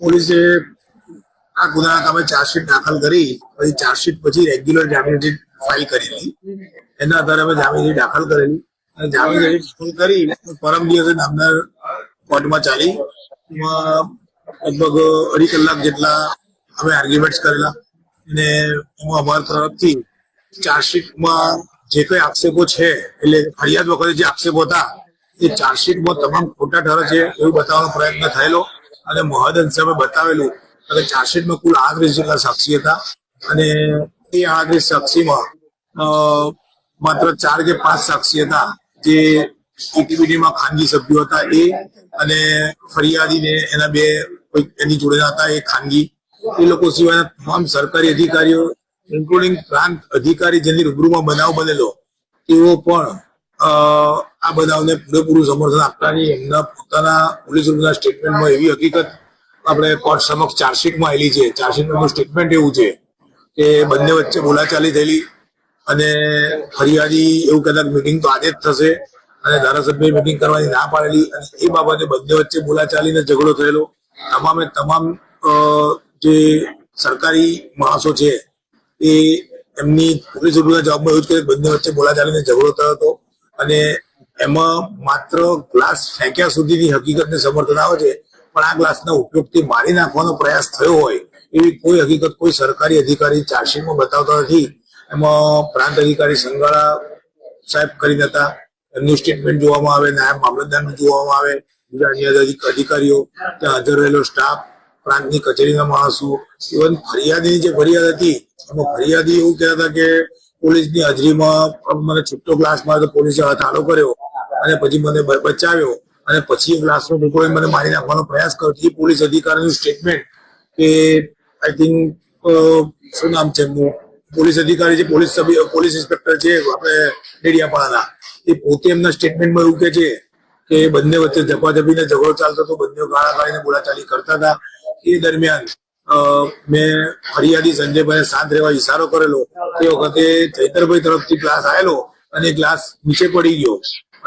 પોલીસે આ ગુનાના કામે ચાર્જશીટ દાખલ કરી પછી ચાર્જશીટ પછી રેગ્યુલર જામીન ફાઇલ કરેલી. એના આધારે અમે જામીન દાખલ કરેલી. અને જામીન દાખલ કરી પરમ દિવસે નામદાર કોર્ટમાં ચાલી. લગભગ અઢી કલાક જેટલા અમે આર્ગ્યુમેન્ટ્સ કરેલા. અને એમાં અમારા તરફથી ચાર્જશીટમાં જે કઈ આક્ષેપો છે એટલે ફરિયાદ વખતે જે આક્ષેપો હતા એ ચાર્જશીટમાં તમામ ખોટા ઠરે છે એવું બતાવવાનો પ્રયત્ન થયેલો. અને મહદન અમે બતાવેલું અને ચાર્જશીટમાં કુલ આડત્રીસ જેટલા સાક્ષી હતા. અને એ આડત્રીસ સાક્ષીમાં માત્ર ચાર કે પાંચ સાક્ષી હતા જે ઇટીબીટીમાં ખાનગી સભ્યો હતા એ અને ફરિયાદીને એના બે એની જોડે હતા, એ ખાનગી. એ લોકો સિવાયના તમામ સરકારી અધિકારીઓ ઇન્કલુડિંગ પ્રાંત અધિકારી જેની રૂબરૂમાં બનાવ બનેલો, તેઓ પણ આ બનાવને પૂરેપૂરું સમર્થન આપતાની એમના પોતાના પોલીસ રૂમના સ્ટેટમેન્ટમાં એવી હકીકત આપણે કોર્ટ સમક્ષ ચાર્જશીટમાં આવેલી છે. ચાર્જશીટનું સ્ટેટમેન્ટ એવું છે કે બંને વચ્ચે બોલાચાલી થયેલી અને ફરિયાદી એવું કદાચ મિટિંગ તો આજે જ થશે અને ધારાસભ્ય મિટિંગ કરવાની ના પાડેલી અને એ બાબતે બંને વચ્ચે બોલાચાલીને ઝઘડો થયેલો. તમામે તમામ જે સરકારી માણસો છે એ એમની પોલીસ વિભાગના જવાબમાં એવું જ કે બંને વચ્ચે બોલાચાલીને ઝઘડો થયો હતો. અને એમાં માત્ર ગ્લાસ ફેંક્યા સુધીની હકીકતને સમર્થન આવે છે, પણ આ ગ્લાસના ઉપયોગથી મારી નાખવાનો પ્રયાસ થયો હોય, એવી કોઈ હકીકત કોઈ સરકારી અધિકારી ચાર્જશીટમાં બતાવતા નથી. એમાં પ્રાંત અધિકારી સંગાળા સાહેબ કરીને હતા, એમનું સ્ટેટમેન્ટ જોવામાં આવે, નાયબ મામલતદારનું જોવામાં આવે, બીજા અન્ય અધિકારીઓ, ત્યાં હાજર રહેલો સ્ટાફ પ્રાંતની કચેરીના માણસો ઇવન ફરિયાદીની જે ફરિયાદ હતી, એમાં ફરિયાદી એવું કહેતા હતા કે પોલીસની હાજરીમાં મને છૂટો ગ્લાસ માર્યો તો પોલીસે હાથ કર્યો અને પછી મને બચાવ્યો અને પછી એ ગ્લાસનો ટુકડો મને મારી નાખવાનો પ્રયાસ કર્યો. એ પોલીસ અધિકારીનું સ્ટેટમેન્ટ કે આઈ થિંક શું નામ છે એમનું? પોલીસ અધિકારી જે પોલીસ પોલીસ ઇન્સ્પેક્ટર છે આપણે ડેડિયાપાડાના, એ પોતે એમના સ્ટેટમેન્ટમાં એવું કે છે કે બંને વચ્ચે ઝપાઝપીને ઝઘડો ચાલતો હતો. બંને ગાળા ગાળીને બોલાચાલી કરતા હતા. એ દરમિયાન મેં ફરિયાદી સંજયભાઈ શાંત રહેવા ઈશારો કરેલો. તે વખતે ચૈતરભાઈ તરફથી ગ્લાસ આવેલો અને ગ્લાસ નીચે પડી ગયો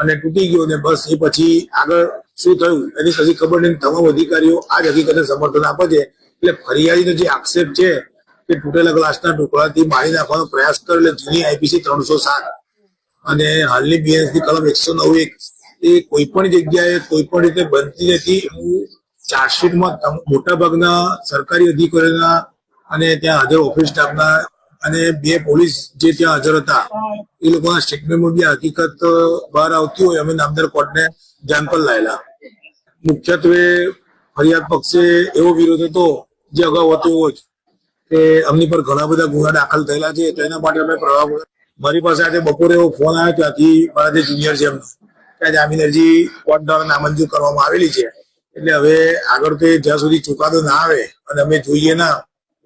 અને તૂટી ગયો ને બસ એ પછી આગળ શું થયું એની કશી ખબર નહીં. તમામ અધિકારીઓ આ જ હકીકતને સમર્થન આપે છે. એટલે ફરિયાદીનો જે આક્ષેપ છે કે તૂટેલા ગ્લાસના ટુકડાથી મારી નાખવાનો પ્રયાસ કર્યો એટલે જૂની આઈપીસી ત્રણસો સાત અને હાલની બીએસની કલમ એકસો નવ એક. એ કોઈ પણ જગ્યાએ કોઈ પણ રીતે બનતી નથી. એવું ચાર્જશીટમાં મોટાભાગના સરકારી અધિકારીઓના અને ત્યાં હાજર ઓફિસ સ્ટાફના અને બે પોલીસ જે ત્યાં હાજર હતા, એ લોકોના સ્ટેટમેન્ટમાં બી હકીકત બહાર આવતી હોય, અમે નામદાર કોર્ટને ધ્યાન પર લાયેલા. મુખ્યત્વે ફરિયાદ પક્ષે એવો વિરોધ હતો, જે અગાઉ હતો એવો જ, કે અમની પર ઘણા બધા ગુના દાખલ થયેલા છે, તો એના માટે અમે પ્રભાવ મારી પાસે આજે બપોરે એવો ફોન આવ્યો ત્યાંથી મારા જે જુનિયર છે એમનો, કે જામીન અરજી કોર્ટ દ્વારા નામંજૂર કરવામાં આવેલી છે. એટલે હવે આગળ તો જ્યાં સુધી ચુકાદો ના આવે અને અમે જોઈએ ના,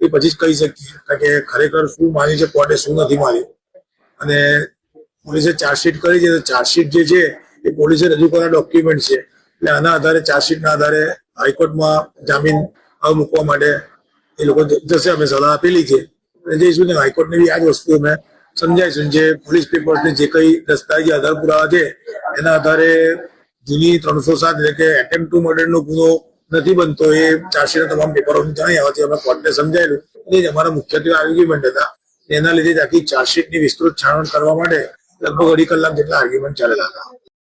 એ પછી જ કહી શકીએ. કે ખરેખર શું માન્યું છે કોર્ટે, શું નથી માન્યું. અને પોલીસે ચાર્જશીટ કરી છે, તો ચાર્જશીટ જે છે, એ પોલીસે રજૂ કરેલા ડોક્યુમેન્ટ છે. એટલે આના આધારે ચાર્જશીટના આધારે હાઈકોર્ટમાં જામીન મૂકવા માટે એ લોકો જશે. અમે સલાહ આપેલી છે. જઈશું ને હાઈકોર્ટને બી આ જ વસ્તુ અમે સમજાવીશું. જે પોલીસ પેપર્સને જે કઈ દસ્તાવેજી આધાર પુરાવા છે, એના આધારે જૂની ત્રણસો સાત એટલે કે એટેમ્પ ટુ મર્ડરનો ગુનો નથી બનતો, એ ચાર્જશીટના તમામ પેપરો જણાઈ આવવાથી અમે કોર્ટને સમજાયેલું. એ જ અમારા મુખ્યત્વે આર્ગ્યુમેન્ટ હતા એના લીધે આખી ચાર્જશીટની વિસ્તૃત છાણવણ કરવા માટે લગભગ અઢી કલાક જેટલા આર્ગ્યુમેન્ટ ચાલેલા હતા.